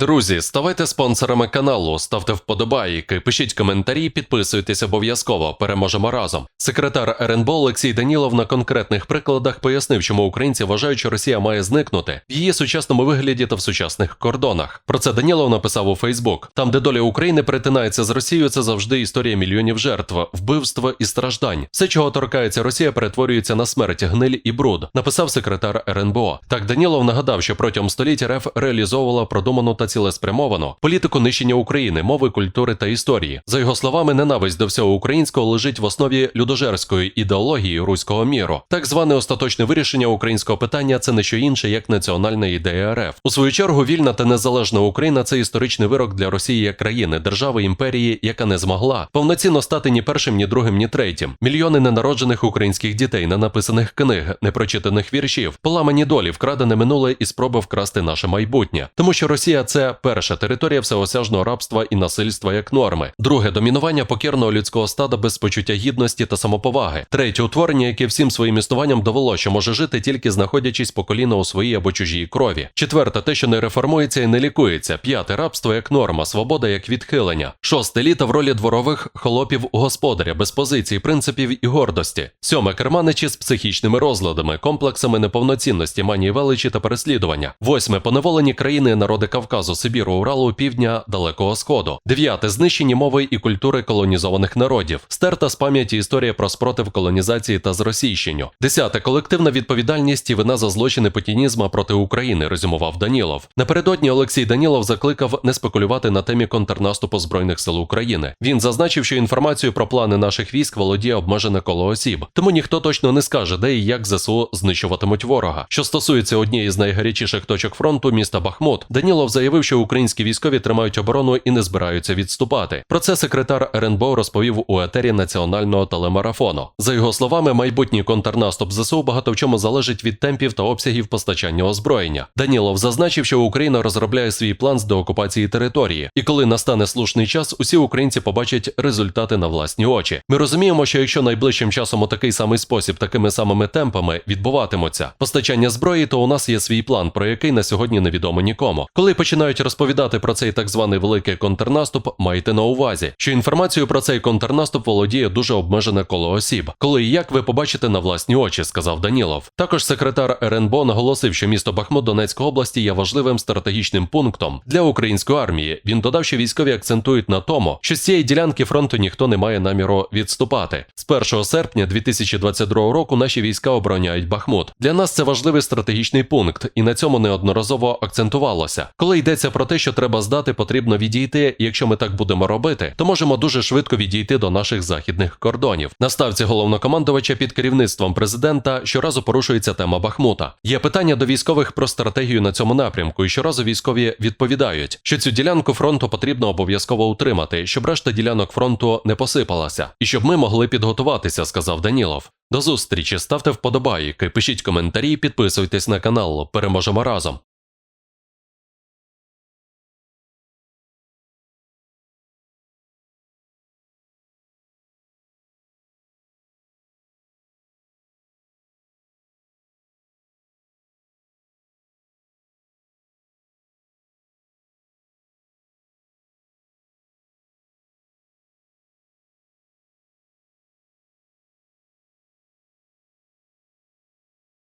Друзі, ставайте спонсорами каналу, ставте вподобайки, пишіть коментарі, підписуйтесь обов'язково. Переможемо разом. Секретар РНБО Олексій Данілов на конкретних прикладах пояснив, чому українці вважають, що Росія має зникнути в її сучасному вигляді та в сучасних кордонах. Про це Данілов написав у Фейсбук. Там, де доля України перетинається з Росією, це завжди історія мільйонів жертв, вбивств і страждань. Все, чого торкається Росія, перетворюється на смерть, гниль і бруд. Написав секретар РНБО. Так Данілов нагадав, що протягом століття РФ реалізовувала продуману та цілеспрямовану політику нищення України, мови, культури та історії. За його словами, ненависть до всього українського лежить в основі людожерської ідеології руського міру. Так зване остаточне вирішення українського питання це не що інше, як національна ідея РФ. У свою чергу, вільна та незалежна Україна це історичний вирок для Росії як країни, держави імперії, яка не змогла повноцінно стати ні першим, ні другим, ні третім. Мільйони ненароджених українських дітей, ненаписаних книг, непрочитаних віршів, поламані долі, вкрадене минуле і спроби вкрасти наше майбутнє. Тому що Росія це перша територія всеосяжного рабства і насильства як норми. Друге домінування покірного людського стада без почуття гідності та самоповаги. Третє утворення, яке всім своїм існуванням довело, що може жити тільки знаходячись по коліна у своїй або чужій крові. Четверте, те, що не реформується і не лікується. П'яте рабство як норма, свобода як відхилення. Шосте літо в ролі дворових холопів господаря, без позицій, принципів і гордості. Сьоме керманичі з психічними розладами, комплексами неповноцінності, манії величі та переслідування. Восьме поневолені країни і народи Кавказу, Сибіру, Уралу, Півдня, Далекого Сходу. Дев'яте знищені мови і культури колонізованих народів. Стерта з пам'яті історія про спротив колонізації та зросійщенню. Десяте колективна відповідальність і вина за злочини путінізма проти України, резюмував Данілов. Напередодні Олексій Данілов закликав не спекулювати на темі контрнаступу збройних сил України. Він зазначив, що інформацію про плани наших військ володіє обмежене коло осіб, тому ніхто точно не скаже, де і як ЗСУ знищуватимуть ворога. Що стосується однієї з найгарячіших точок фронту міста Бахмут, Данілов заявив, що українські військові тримають оборону і не збираються відступати. Про це секретар РНБО розповів у етері національного телемарафону. За його словами, майбутній контрнаступ ЗСУ багато в чому залежить від темпів та обсягів постачання озброєння. Данілов зазначив, що Україна розробляє свій план з деокупації території, і коли настане слушний час, усі українці побачать результати на власні очі. Ми розуміємо, що якщо найближчим часом у такий самий спосіб, такими самими темпами відбуватимуться постачання зброї, то у нас є свій план, про який на сьогодні невідомо нікому. Коли починають розповідати про цей так званий великий контрнаступ, майте на увазі, що інформацію про цей контрнаступ володіє дуже обмежене коло осіб. Коли і як ви побачите на власні очі, сказав Данілов. Також секретар РНБО наголосив, що місто Бахмут Донецької області є важливим стратегічним пунктом для української армії. Він додав, що військові акцентують на тому, що з цієї ділянки фронту ніхто не має наміру відступати. З 1 серпня 2022 року наші війська обороняють Бахмут. Для нас це важливий стратегічний пункт, і на цьому неодноразово акцентувалося. Коли йдеться про те, що треба здати, потрібно відійти. Якщо ми так будемо робити, то можемо дуже швидко відійти до наших західних кордонів. На ставці головнокомандувача під керівництвом президента щоразу порушується тема Бахмута. Є питання до військових про стратегію на цьому напрямку, і щоразу військові відповідають, що цю ділянку фронту потрібно обов'язково утримати, щоб решта ділянок фронту не посипалася, і щоб ми могли підготуватися, сказав Данілов. До зустрічі, ставте вподобайки, пишіть коментарі, підписуйтесь на канал. Переможемо разом.